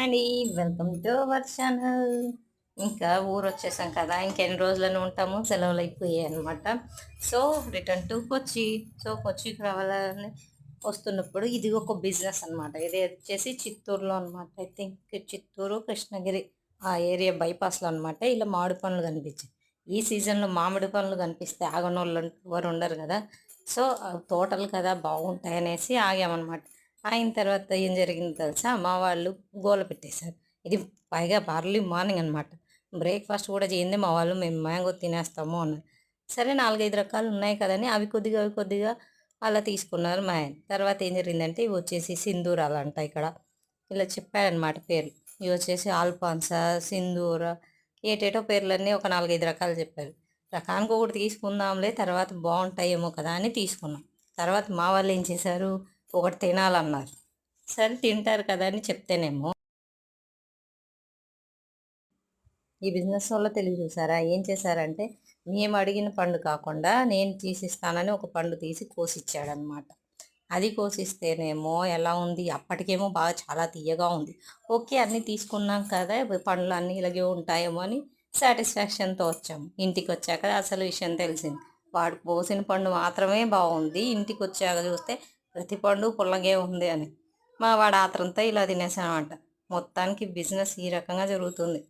And welcome to our channel. ఇంకా ఊరు వచ్చేసాం కదా ఇంకెన్ని రోజులను ఉంటాము సెలవులు అయిపోయాయి అనమాట so return to Kochi so కొచ్చికి రావాలని వస్తున్నప్పుడు ఇది ఒక బిజినెస్ అనమాట ఇది వచ్చేసి చిత్తూరులో అనమాట ఐ థింక్ చిత్తూరు కృష్ణగిరి ఆ ఏరియా బైపాస్లో అనమాట ఇలా మామిడి పండ్లు కనిపించాయి. ఈ సీజన్లో మామిడి పండ్లు కనిపిస్తే ఆగనోళ్ళు ఎవరు ఉండరు కదా. సో ఆ తోటలు కదా బాగుంటాయి అనేసి ఆగామన్నమాట. అయిన తర్వాత ఏం జరిగింది తెలుసా? మా వాళ్ళు గోల పెట్టేశారు. ఇది పైగా అర్లీ మార్నింగ్ అనమాట బ్రేక్ఫాస్ట్ కూడా చేయింది మా వాళ్ళు మేము మ్యాంగో తినేస్తాము అన్నారు. సరే నాలుగైదు రకాలు ఉన్నాయి కదని అవి కొద్దిగా అవి కొద్దిగా అలా తీసుకున్నారు మా ఆయన. తర్వాత ఏం జరిగిందంటే ఇవి వచ్చేసి సింధూరాలు అంట ఇక్కడ. ఇలా చెప్పాడనమాట పేర్లు. ఇవి వచ్చేసి ఆల్పాన్సా సింధూర ఏటేటో పేర్లన్నీ ఒక నాలుగైదు రకాలు చెప్పారు. రకానికి ఒకటి తీసుకుందాంలే తర్వాత బాగుంటాయేమో కదా అని తీసుకున్నాం. తర్వాత మా వాళ్ళు ఏం చేశారు? ఒకటి తినాలన్నారు. సరే తింటారు కదా అని చెప్తేనేమో. ఈ బిజినెస్ వల్ల తెలివి చూసారా? ఏం చేశారంటే మేము అడిగిన పండు కాకుండా నేను తీసిస్తానని ఒక పండు తీసి కోసిచ్చాడనమాట. అది కోసిస్తేనేమో ఎలా ఉంది? అప్పటికేమో బాగా చాలా తీయగా ఉంది. ఓకే అన్నీ తీసుకున్నాం కదా పండ్లు అన్నీ ఇలాగే ఉంటాయేమో అని సాటిస్ఫాక్షన్తో వచ్చాము ఇంటికి వచ్చాక అసలు విషయం తెలిసింది. వాడు పోసిన పండు మాత్రమే బాగుంది. ఇంటికి వచ్చాక చూస్తే ప్రతి పండు పుల్లగే ఉంది అని. మా వాడు ఆత్రంతో ఇలా తినేసామంట మొత్తానికి బిజినెస్ ఈ రకంగా జరుగుతుంది.